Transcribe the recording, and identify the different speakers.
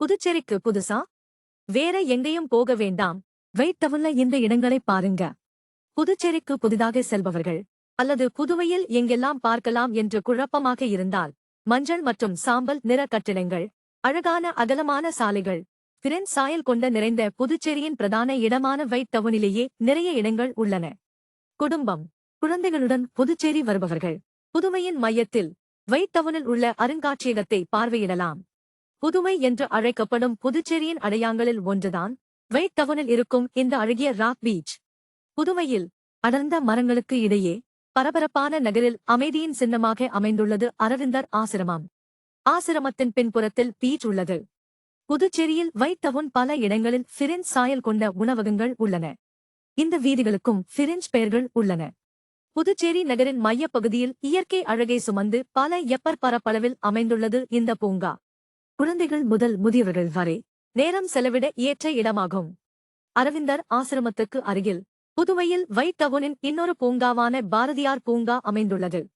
Speaker 1: புதுச்சேரிக்கு புதுசா? வேற எங்கேயும் போக வேண்டாம். வைத்தவுள்ள இந்த இடங்களை பாருங்க. புதுச்சேரிக்கு புதிதாக செல்பவர்கள். அல்லது புதுவையில் எங்கெல்லாம் பார்க்கலாம் என்று குழப்பமாக இருந்தால் மஞ்சள் மற்றும் சாம்பல் நிற கட்டிடங்கள் அழகான அகலமான சாலைகள் பிரெஞ்ச் சாயல் கொண்ட நிறைந்த புதுச்சேரியின் பிரதான இடமான வைட் நிறைய இடங்கள் உள்ளன. குடும்பம். குழந்தைகளுடன் புதுச்சேரி வருபவர்கள். புதுமையின் மையத்தில் வைட் உள்ள அருங்காட்சியகத்தை பார்வையிடலாம். புதுமை என்று அழைக்கப்படும் புதுச்சேரியின் அடையாங்களில் ஒன்றுதான் வைட் டவுனில் இருக்கும் இந்த அழகிய ராக் பீச். புதுமையில் அடர்ந்த மரங்களுக்கு இடையே பரபரப்பான நகரில் அமைதியின் சின்னமாக அமைந்துள்ளது அரவிந்தர் ஆசிரமம். ஆசிரமத்தின் பின்புறத்தில் பீச் உள்ளது. புதுச்சேரியில் வைட் டவுன் பல இடங்களில் ஃபிரெஞ்ச் சாயல் கொண்ட உணவகங்கள் உள்ளன. இந்த வீதிகளுக்கும் ஃபிரெஞ்ச் பெயர்கள் உள்ளன. புதுச்சேரி நகரின் மையப்பகுதியில் இயற்கை அழகை சுமந்து பல எப்பர் பரப்பளவில் அமைந்துள்ளது இந்த பூங்கா. குழந்தைகள் முதல் முதியவர்கள் வரை நேரம் செலவிட ஏற்ற இடமாகும். அரவிந்தர் ஆசிரமத்துக்கு அருகில் புதுவையில் வைட் இன்னொரு பூங்காவான பாரதியார் பூங்கா அமைந்துள்ளது.